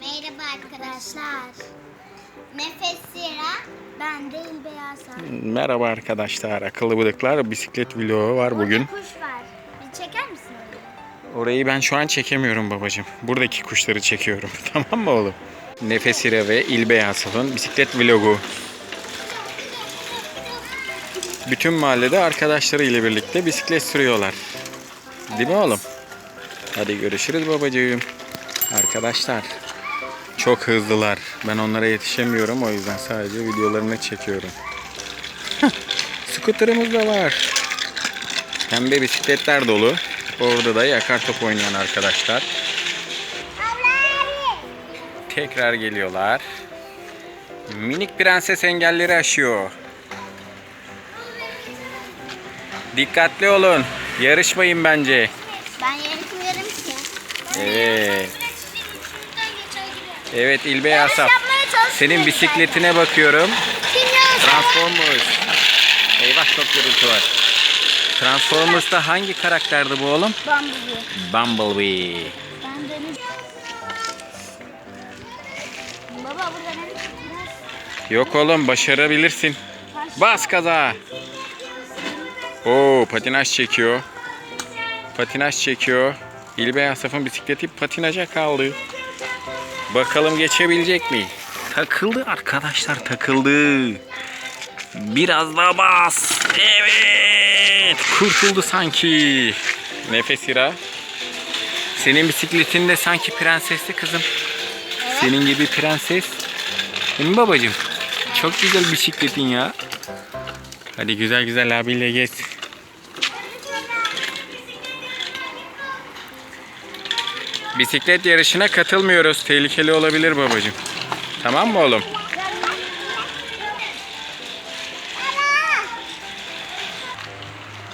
Merhaba arkadaşlar. Nefes Sira. Ben de İlbeyaz'a. Merhaba arkadaşlar. Akıllı Bıdıklar bisiklet vlogu var bugün. kuş var. Bir çeker misin orayı? Orayı ben şu an çekemiyorum babacığım. Buradaki kuşları çekiyorum. tamam mı oğlum? Nefes İre ve İlbey Asaf'ın bisiklet vlogu. Bütün mahallede arkadaşları ile birlikte bisiklet sürüyorlar. Değil mi oğlum? Hadi görüşürüz babacığım. Arkadaşlar çok hızlılar. Ben onlara yetişemiyorum o yüzden sadece videolarını çekiyorum. Skuterımız da var. Pembe bisikletler dolu. Orada da yakar top oynayan arkadaşlar. Tekrar geliyorlar. Minik prenses engelleri aşıyor. Dikkatli olun. Yarışmayın bence. Ben yarışmıyorum ki. Evet. Evet İlbey Asaf. Senin bisikletine bakıyorum. Transformers. Eyvah çok gürültü var. Transformers'ta hangi karakterdi bu oğlum? Bumblebee. Bumblebee. Baba burada ne? Yok oğlum başarabilirsin. Bas kaza. Oo patinaj çekiyor. Patinaj çekiyor. İlbey Asaf'ın bisikleti patinaja kaldı. Bakalım geçebilecek mi? Takıldı arkadaşlar takıldı. Biraz daha bas. Evet. Kurtuldu sanki. Nefes İra. Senin bisikletin de sanki prensesli kızım. Senin gibi prenses. Değil mi babacığım? Çok güzel bisikletin ya. Hadi güzel güzel abiyle geç. Bisiklet yarışına katılmıyoruz. Tehlikeli olabilir babacığım. Tamam mı oğlum?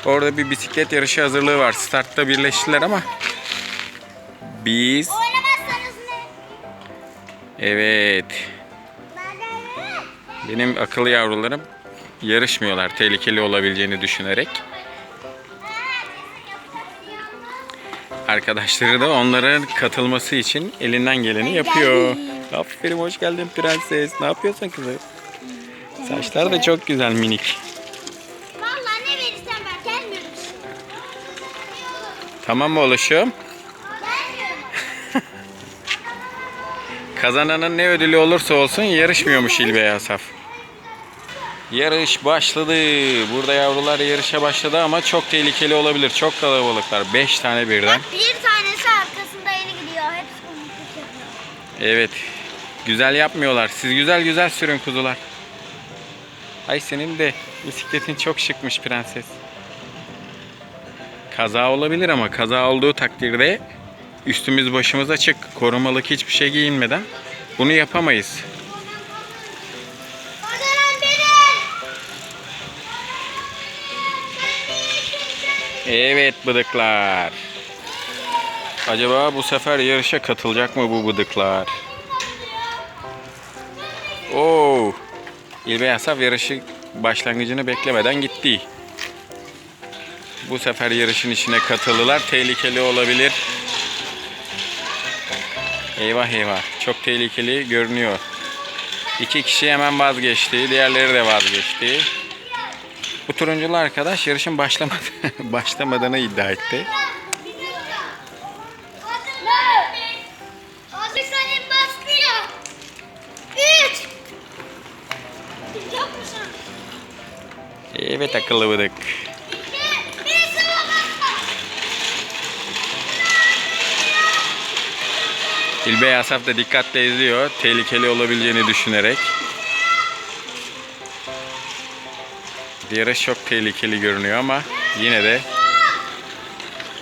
Orada bir bisiklet yarışı hazırlığı var. Startta birleştiler ama biz evet benim akıllı yavrularım yarışmıyorlar tehlikeli olabileceğini düşünerek. Arkadaşları da onların katılması için elinden geleni yapıyor. Aferin hoş geldin prenses. Ne yapıyorsun kızım? Saçlar da çok güzel minik. Vallahi ne verirsen ver gelmiyorum. Tamam mı? Gelmiyorum. Kazananın ne ödülü olursa olsun yarışmıyormuş İlbey Asaf. Yarış başladı. Burada yavrular yarışa başladı ama çok tehlikeli olabilir. Çok kalabalıklar. 5 tane birden. Bak bir tanesi arkasında eli gidiyor. Hepsi komutlu yapıyor. Evet. Güzel yapmıyorlar. Siz güzel güzel sürün kuzular. Ay senin de bisikletin çok şıkmış prenses. Kaza olabilir ama kaza olduğu takdirde üstümüz başımız açık. Korumalık hiçbir şey giyinmeden bunu yapamayız. Evet bıdıklar. Acaba bu sefer yarışa katılacak mı bu bıdıklar? Oo. İlbey Asaf yarışı başlangıcını beklemeden gitti. Bu sefer yarışın içine katıldılar. Tehlikeli olabilir. Eyvah eyvah. Çok tehlikeli görünüyor. İki kişi hemen vazgeçti. Diğerleri de vazgeçti. Bu turunculu arkadaş yarışın başlamadı, başlamadığını iddia etti. Evet akıllı bıdık. İlbey Asaf da dikkatle izliyor. Tehlikeli olabileceğini düşünerek. Yarış çok tehlikeli görünüyor ama yine de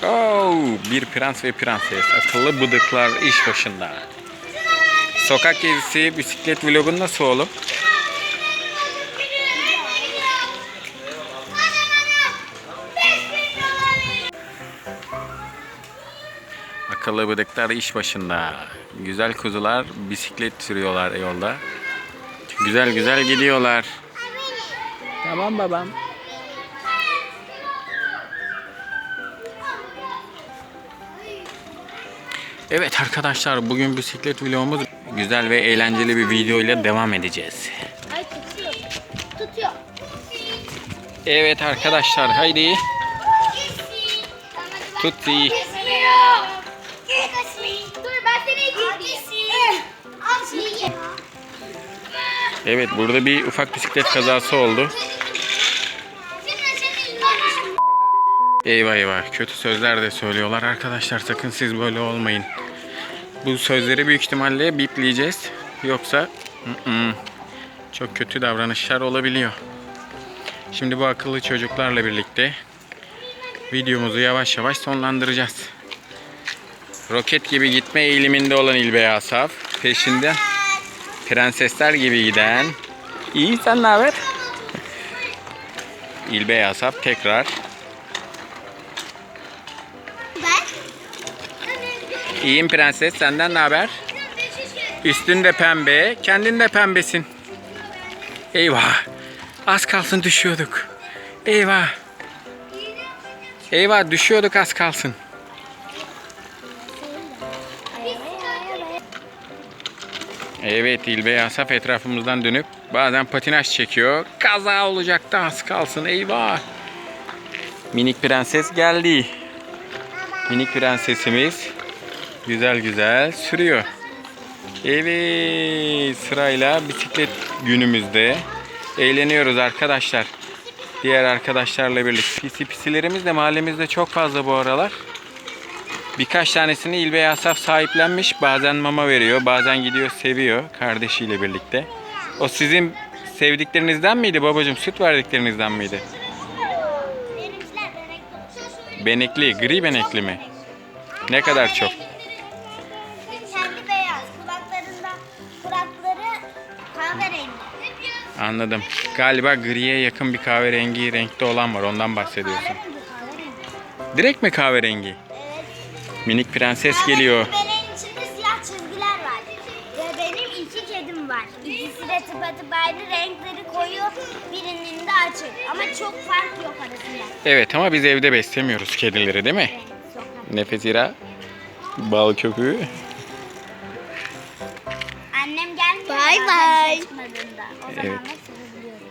Oo, bir prens ve prenses. Akıllı bıdıklar iş başında. Sokak gezisi bisiklet vlogun nasıl oğlum? Akıllı bıdıklar iş başında. Güzel kuzular bisiklet sürüyorlar yolda. Güzel güzel gidiyorlar. Tamam babam. Evet arkadaşlar bugün bisiklet vlogumuz güzel ve eğlenceli bir video ile devam edeceğiz. Ay tutuyor. Tutuyor. Evet arkadaşlar haydi. Tutsi. Dur ben seni. Evet burada bir ufak bisiklet kazası oldu. Eyvah eyvah kötü sözler de söylüyorlar arkadaşlar sakın siz böyle olmayın. Bu sözleri büyük ihtimalle bipleyeceğiz. Yoksa çok kötü davranışlar olabiliyor. Şimdi bu akıllı çocuklarla birlikte videomuzu yavaş yavaş sonlandıracağız. Roket gibi gitme eğiliminde olan İlbey Asaf peşinde prensesler gibi giden İyi sen ne haber? İlbey Asaf tekrar? İyiyim prenses senden ne haber? Üstün de pembe, kendin de pembesin. Eyvah. Az kalsın düşüyorduk. Eyvah. Eyvah düşüyorduk az kalsın. Evet İlbey Asaf etrafımızdan dönüp bazen patinaj çekiyor. Kaza olacaktı az kalsın eyvah. Minik prenses geldi. Minik prensesimiz güzel güzel sürüyor. Evet sırayla bisiklet günümüzde eğleniyoruz arkadaşlar. Diğer arkadaşlarla birlikte. Pisi pisilerimiz de mahallemizde çok fazla bu aralar. Birkaç tanesini İlbey Asaf sahiplenmiş. Bazen mama veriyor, bazen gidiyor seviyor kardeşiyle birlikte. O sizin sevdiklerinizden miydi babacığım? Süt verdiklerinizden miydi? Benekli. Gri benekli mi? Ne kadar çok? Kendi beyaz. Kulaklarında kulakları kahverengi. Anladım. Galiba griye yakın bir kahverengi renkte olan var. Ondan bahsediyorsun. Direkt mi kahverengi? Minik prenses geliyor. Benim içinde siyah çizgiler var. Ve benim iki kedim var. İkisi de tıpatıp aynı renkleri koyu. Birinin de açık. Ama çok fark yok arasında. Evet ama biz evde beslemiyoruz kedileri değil mi? Evet, sokak. Nefes ira. Bal köpüğü. Annem gelmiyor. Bay bay. O Evet. da.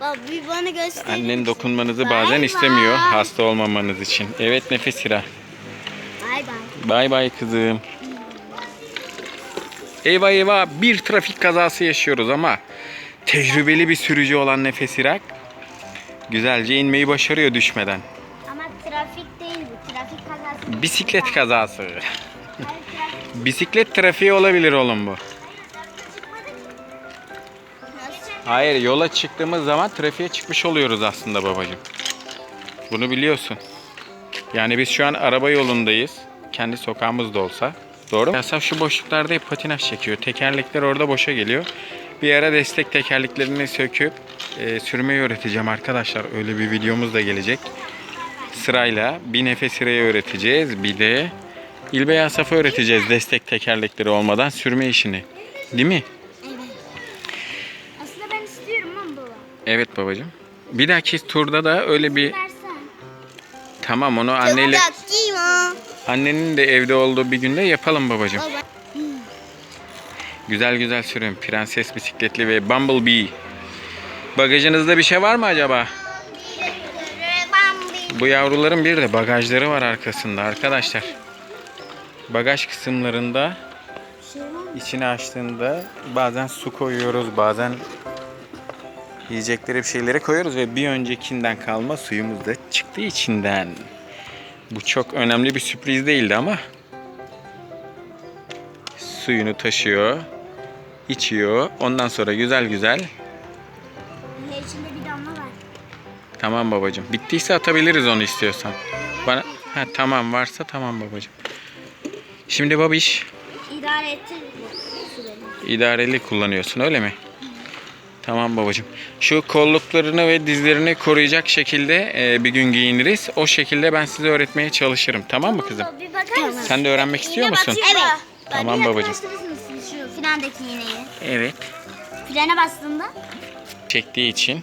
Baba bir bana göster. Annen dokunmanızı bazen istemiyor hasta olmamanız için. Evet nefes ira. Bay bay. Bay kızım. Eyvah eyvah bir trafik kazası yaşıyoruz ama tecrübeli bir sürücü olan Nefes Irak güzelce inmeyi başarıyor düşmeden. Ama trafik değil bu. Trafik kazası. Bisiklet kazası. Bisiklet trafiği olabilir oğlum bu. Hayır yola çıktığımız zaman trafiğe çıkmış oluyoruz aslında babacığım. Bunu biliyorsun. Yani biz şu an araba yolundayız. Kendi sokağımızda olsa. Doğru mu? Yasaf şu boşluklarda hep patinaj çekiyor. Tekerlekler orada boşa geliyor. Bir ara destek tekerleklerini söküp e, sürmeyi öğreteceğim arkadaşlar. Öyle bir videomuz da gelecek. Sırayla bir nefes sırayı öğreteceğiz. Bir de İlbey Asaf'ı öğreteceğiz destek tekerlekleri olmadan sürme işini. Değil mi? Aslında ben istiyorum ama baba. Evet babacığım. Bir dahaki turda da öyle bir Versen. tamam onu anneyle ha. Annenin de evde olduğu bir günde yapalım babacığım. Baba. Güzel güzel sürün. Prenses bisikletli ve Bumblebee. Bagajınızda bir şey var mı acaba? Bu yavruların bir de bagajları var arkasında arkadaşlar. Bagaj kısımlarında içini açtığında bazen su koyuyoruz, bazen yiyecekleri bir şeyleri koyuyoruz ve bir öncekinden kalma suyumuz da çıktı içinden. Bu çok önemli bir sürpriz değildi ama suyunu taşıyor, içiyor. Ondan sonra güzel güzel Ne içinde bir damla var. Tamam babacığım. Bittiyse atabiliriz onu istiyorsan. Bana ha, tamam varsa tamam babacığım. Şimdi babiş İdare etti bu süreli. idareli kullanıyorsun öyle mi? Tamam babacığım. Şu kolluklarını ve dizlerini koruyacak şekilde e, bir gün giyiniriz. O şekilde ben size öğretmeye çalışırım. Tamam mı kızım? Bir bakar mısın? Sen de öğrenmek istiyor musun? Evet. Tamam babacığım. yaklaştırır mısın şu frendeki iğneyi? Evet. Frene bastığında Çektiği için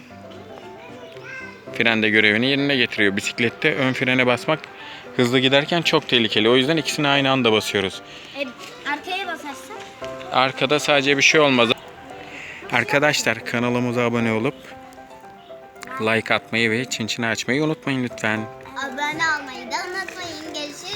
frende görevini yerine getiriyor. Bisiklette ön frene basmak hızlı giderken çok tehlikeli. O yüzden ikisini aynı anda basıyoruz. e, Arkaya basarsan. Arkada sadece bir şey olmaz. Arkadaşlar kanalımıza abone olup like atmayı ve çinçini açmayı unutmayın lütfen. Abone olmayı da unutmayın. Görüşürüz.